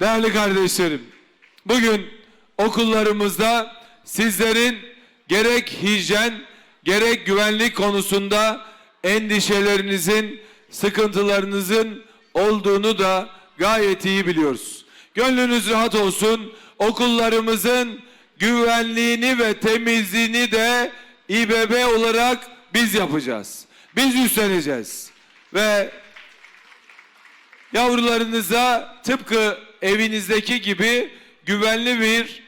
Değerli kardeşlerim, bugün okullarımızda sizlerin gerek hijyen gerek güvenlik konusunda endişelerinizin, sıkıntılarınızın olduğunu da gayet iyi biliyoruz. Gönlünüz rahat olsun. Okullarımızın güvenliğini ve temizliğini de İBB olarak biz yapacağız. Biz üstleneceğiz. Ve yavrularınıza tıpkı evinizdeki gibi güvenli bir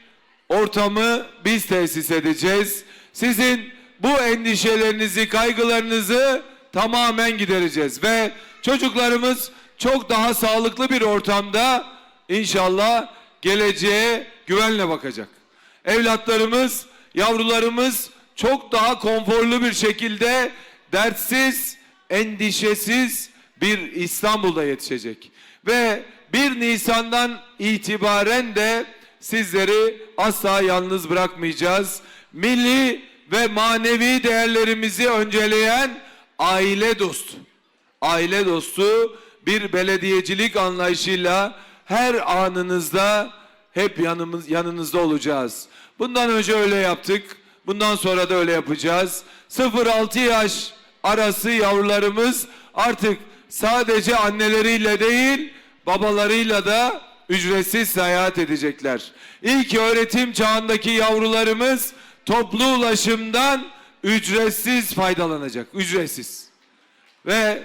ortamı biz tesis edeceğiz. Sizin bu endişelerinizi, kaygılarınızı tamamen gidereceğiz ve çocuklarımız çok daha sağlıklı bir ortamda inşallah geleceğe güvenle bakacak. Evlatlarımız, yavrularımız çok daha konforlu bir şekilde dertsiz, endişesiz bir İstanbul'da yetişecek. Ve 1 Nisan'dan itibaren de sizleri asla yalnız bırakmayacağız. Milli ve manevi değerlerimizi önceleyen aile dostu. Aile dostu bir belediyecilik anlayışıyla her anınızda hep yanımız yanınızda olacağız. Bundan önce öyle yaptık. Bundan sonra da öyle yapacağız. 0-6 yaş arası yavrularımız artık sadece anneleriyle değil babalarıyla da ücretsiz seyahat edecekler. İlk öğretim çağındaki yavrularımız toplu ulaşımdan ücretsiz faydalanacak. Ücretsiz. Ve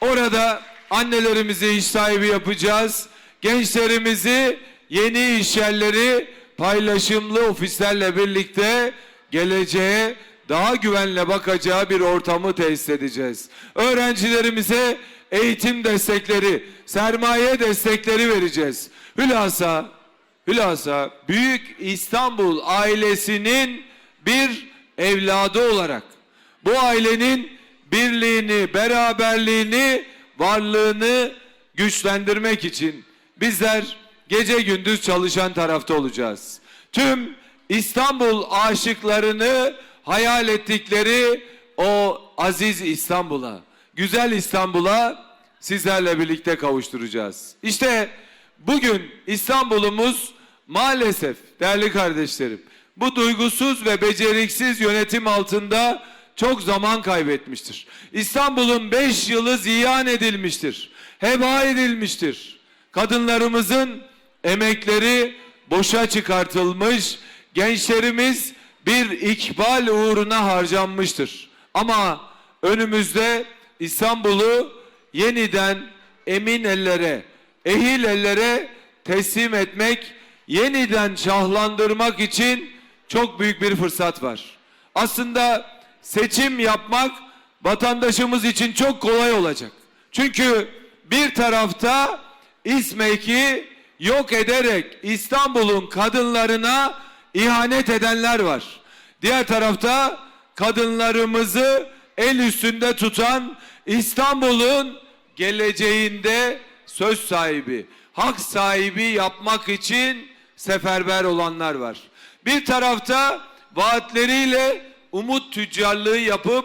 Orada annelerimizi iş sahibi yapacağız. Gençlerimizi yeni iş yerleri paylaşımlı ofislerle birlikte geleceğe daha güvenle bakacağı bir ortamı tesis edeceğiz. Öğrencilerimize eğitim destekleri, sermaye destekleri vereceğiz. Hülasa, hülasa Büyük İstanbul ailesinin bir evladı olarak bu ailenin birliğini, beraberliğini, varlığını güçlendirmek için bizler gece gündüz çalışan tarafta olacağız. Tüm İstanbul aşıklarını hayal ettikleri o aziz İstanbul'a, güzel İstanbul'a sizlerle birlikte kavuşturacağız. İşte bugün İstanbul'umuz maalesef değerli kardeşlerim bu duygusuz ve beceriksiz yönetim altında çok zaman kaybetmiştir. İstanbul'un beş yılı ziyan edilmiştir. Heba edilmiştir. Kadınlarımızın emekleri boşa çıkartılmış. Gençlerimiz bir ikbal uğruna harcanmıştır. Ama önümüzde İstanbul'u yeniden emin ellere, ehil ellere teslim etmek, yeniden şahlandırmak için çok büyük bir fırsat var. Aslında seçim yapmak vatandaşımız için çok kolay olacak. Çünkü bir tarafta İSMEK'i yok ederek İstanbul'un kadınlarına ihanet edenler var. Diğer tarafta kadınlarımızı el üstünde tutan İstanbul'un geleceğinde söz sahibi, hak sahibi yapmak için seferber olanlar var. Bir tarafta vaatleriyle umut tüccarlığı yapıp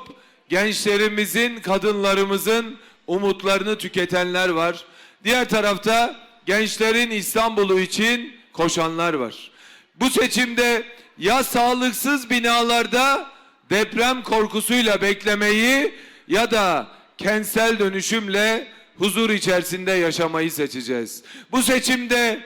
gençlerimizin, kadınlarımızın umutlarını tüketenler var. Diğer tarafta gençlerin İstanbul'u için koşanlar var. Bu seçimde ya sağlıksız binalarda deprem korkusuyla beklemeyi ya da kentsel dönüşümle huzur içerisinde yaşamayı seçeceğiz. Bu seçimde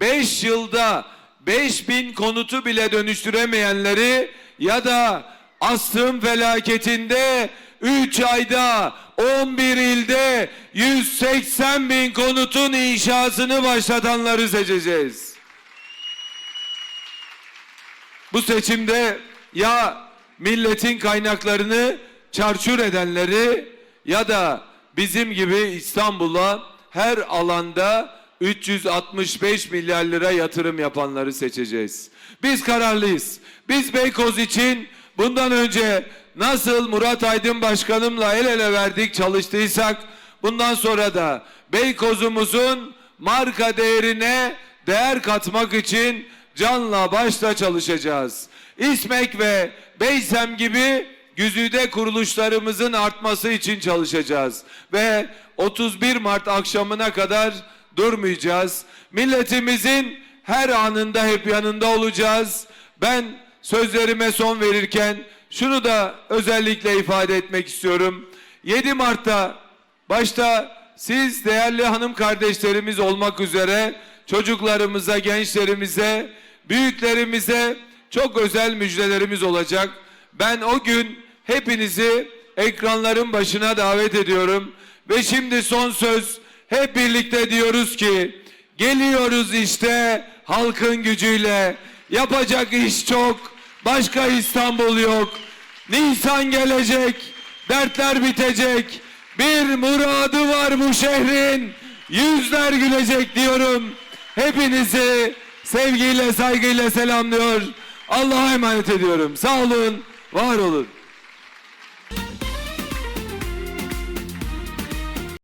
5 yılda 5000 konutu bile dönüştüremeyenleri ya da asrın felaketinde 3 ayda 11 ilde 180 bin konutun inşasını başlatanları seçeceğiz. Bu seçimde ya milletin kaynaklarını çarçur edenleri ya da bizim gibi İstanbul'a her alanda 365 milyar lira yatırım yapanları seçeceğiz. Biz kararlıyız. Biz Beykoz için bundan önce nasıl Murat Aydın Başkanımla el ele verdik çalıştıysak bundan sonra da Beykoz'umuzun marka değerine değer katmak için canla başla çalışacağız. İSMEK ve Beysem gibi güzide kuruluşlarımızın artması için çalışacağız. Ve 31 Mart akşamına kadar durmayacağız. Milletimizin her anında hep yanında olacağız. Ben sözlerime son verirken şunu da özellikle ifade etmek istiyorum. 7 Mart'ta başta siz değerli hanım kardeşlerimiz olmak üzere çocuklarımıza, gençlerimize, büyüklerimize çok özel müjdelerimiz olacak. Ben o gün hepinizi ekranların başına davet ediyorum. Ve şimdi son söz hep birlikte diyoruz ki geliyoruz işte halkın gücüyle. Yapacak iş çok. Başka İstanbul yok. Nisan gelecek. Dertler bitecek. Bir muradı var bu şehrin. Yüzler gülecek diyorum. Hepinizi sevgiyle saygıyla selamlıyor. Allah'a emanet ediyorum. Sağ olun, var olun.